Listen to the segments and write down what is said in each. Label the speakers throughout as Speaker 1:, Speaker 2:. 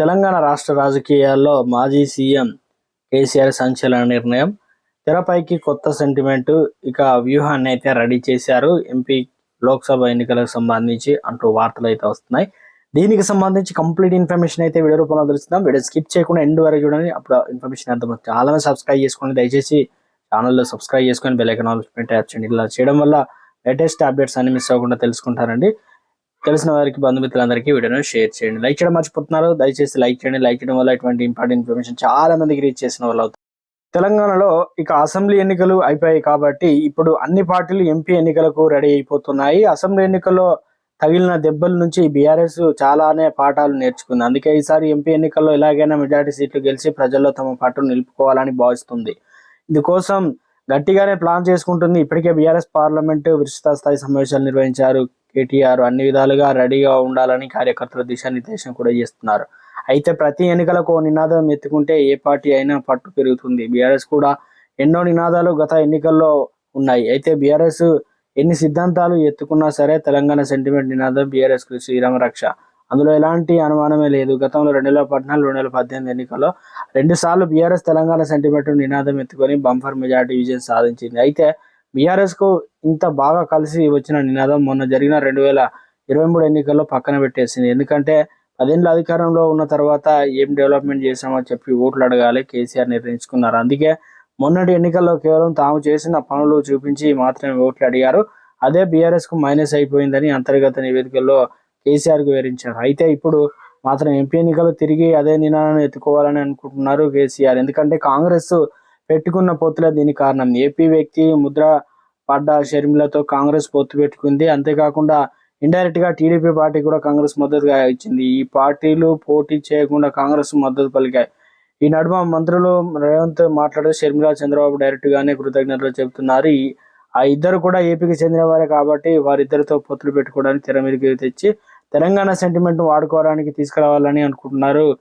Speaker 1: తెలంగాణ రాష్ట్ర రాజకీయాల్లో మాజీ సీఎం కేసీఆర్ సంచలన నిర్ణయం. తెరపైకి కొత్త సెంటిమెంట్ ఇక వ్యూహాన్ని అయితే రెడీ చేశారు. ఎంపీ లోక్సభ ఎన్నికలకు సంబంధించి అంటూ వార్తలు అయితే వస్తున్నాయి. దీనికి సంబంధించి కంప్లీట్ ఇన్ఫర్మేషన్ అయితే వీడియో రూపంలో తెలుస్తున్నాం. వీడియో స్కిప్ చేయకుండా ఎండ్ వరకు చూడండి. అప్పుడు ఇన్ఫర్మేషన్ అర్థమవుతుంది చాలా సబ్స్క్రైబ్ చేసుకోండి దయచేసి ఛానల్లో సబ్స్క్రైబ్ చేసుకొని బెల్ ఐకాన్ ఆల్ ట్యాప్ చేయండి. ఇలా చేయడం వల్ల లేటెస్ట్ అప్డేట్స్ అన్ని మిస్ అవ్వకుండా తెలుసుకుంటారండి. తెలిసిన వారికి బంధుమిత్రులందరికీ వీడియోను షేర్ చేయండి. లైక్ చేయడం మర్చిపోతున్నారు. దయచేసి లైక్ చేయండి. లైక్ చేయడం వల్ల ఇటువంటి ఇంపార్టెంట్ ఇన్ఫర్మేషన్ చాలా మందికి రీచ్ చేసిన వాళ్ళు అవుతారు. తెలంగాణలో ఇక అసెంబ్లీ ఎన్నికలు అయిపోయాయి కాబట్టి ఇప్పుడు అన్ని పార్టీలు ఎంపీ ఎన్నికలకు రెడీ అయిపోతున్నాయి. అసెంబ్లీ ఎన్నికల్లో తగిలిన దెబ్బల నుంచి బీఆర్ఎస్ చాలానే పాఠాలు నేర్చుకుంది. అందుకే ఈసారి ఎంపీ ఎన్నికల్లో ఎలాగైనా మెజార్టీ సీట్లు గెలిచి ప్రజల్లో తమ పట్టును నిలుపుకోవాలని భావిస్తుంది. ఇందుకోసం గట్టిగానే ప్లాన్ చేసుకుంటుంది. ఇప్పటికే బీఆర్ఎస్ పార్లమెంట్ విస్తృత స్థాయి సమావేశాలు నిర్వహించారు. కేటీఆర్ అన్ని విధాలుగా రెడీగా ఉండాలని కార్యకర్తలు దిశానిర్దేశం కూడా చేస్తున్నారు. అయితే ప్రతి ఎన్నికలకు నినాదం ఎత్తుకుంటే ఏ పార్టీ అయినా పట్టు పెరుగుతుంది. బీఆర్ఎస్ కూడా ఎన్నో నినాదాలు గత ఎన్నికల్లో ఉన్నాయి. అయితే బీఆర్ఎస్ ఎన్ని సిద్ధాంతాలు ఎత్తుకున్నా సరే తెలంగాణ సెంటిమెంట్ నినాదం బీఆర్ఎస్కు శ్రీరామ రక్ష. అందులో ఎలాంటి అనుమానమే లేదు. గతంలో రెండు వేల పద్నాలుగు రెండు వేల పద్దెనిమిది ఎన్నికల్లో రెండు సార్లు బీఆర్ఎస్ తెలంగాణ సెంటిమెంట్ నినాదం ఎత్తుకొని బంఫర్ మెజార్టీ విజయం సాధించింది. అయితే బీఆర్ఎస్కు ఇంత బాగా కలిసి వచ్చిన నినాదం మొన్న జరిగిన రెండు వేల ఇరవై మూడు ఎన్నికల్లో పక్కన పెట్టేసింది. ఎందుకంటే పదేళ్ళ అధికారంలో ఉన్న తర్వాత ఏం డెవలప్మెంట్ చేశామో చెప్పి ఓట్లు అడగాలి కేసీఆర్ నిర్ణయించుకున్నారు. అందుకే మొన్నటి ఎన్నికల్లో కేవలం తాము చేసిన పనులు చూపించి మాత్రమే ఓట్లు అడిగారు. అదే బీఆర్ఎస్కు మైనస్ అయిపోయిందని అంతర్గత నివేదికల్లో కేసీఆర్కు వివరించారు. అయితే ఇప్పుడు మాత్రం ఎంపీ ఎన్నికలు తిరిగి అదే నినాదాన్ని ఎత్తుకోవాలని అనుకుంటున్నారు కేసీఆర్. ఎందుకంటే కాంగ్రెస్ పెట్టుకున్న పొత్తులే దీని కారణం. ఏపీ వ్యక్తి ముద్ర పడ్డ షర్మిలతో కాంగ్రెస్ పొత్తు పెట్టుకుంది. అంతేకాకుండా ఇండైరెక్ట్గా టీడీపీ పార్టీ కూడా కాంగ్రెస్ మద్దతుగా ఇచ్చింది. ఈ పార్టీలు పోటీ చేయకుండా కాంగ్రెస్ మద్దతు పలికాయి. ఈ నడుమ మంత్రులు రేవంత్ మాట్లాడుతూ షర్మిల చంద్రబాబు డైరెక్ట్ గానే కృతజ్ఞతలు చెబుతున్నారు. ఈ- ఆ ఇద్దరు కూడా ఏపీకి చెందిన వారే కాబట్టి వారిద్దరితో పొత్తులు పెట్టుకోవడానికి తెర మీదకి తెచ్చి తెలంగాణ సెంటిమెంట్ వాడుకోవడానికి తీసుకురావాలని అనుకుంటున్నారు.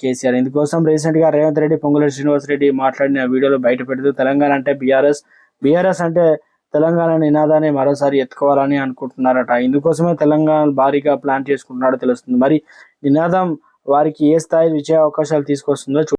Speaker 1: కేసీఆర్. ఇందుకోసం రీసెంట్గా రేవంత్ రెడ్డి పొంగులేటి శ్రీనివాస్ రెడ్డి మాట్లాడిన వీడియోలో బయట పెడుతూ తెలంగాణ అంటే బీఆర్ఎస్ బీఆర్ఎస్ అంటే తెలంగాణ నినాదాన్ని మరోసారి ఎత్తుకోవాలని అనుకుంటున్నారట. ఇందుకోసమే తెలంగాణ భారీగా ప్లాన్ చేసుకుంటున్నాడో తెలుస్తుంది. మరి నినాదం వారికి ఏ స్థాయి విజయ అవకాశాలు తీసుకొస్తుందో చూ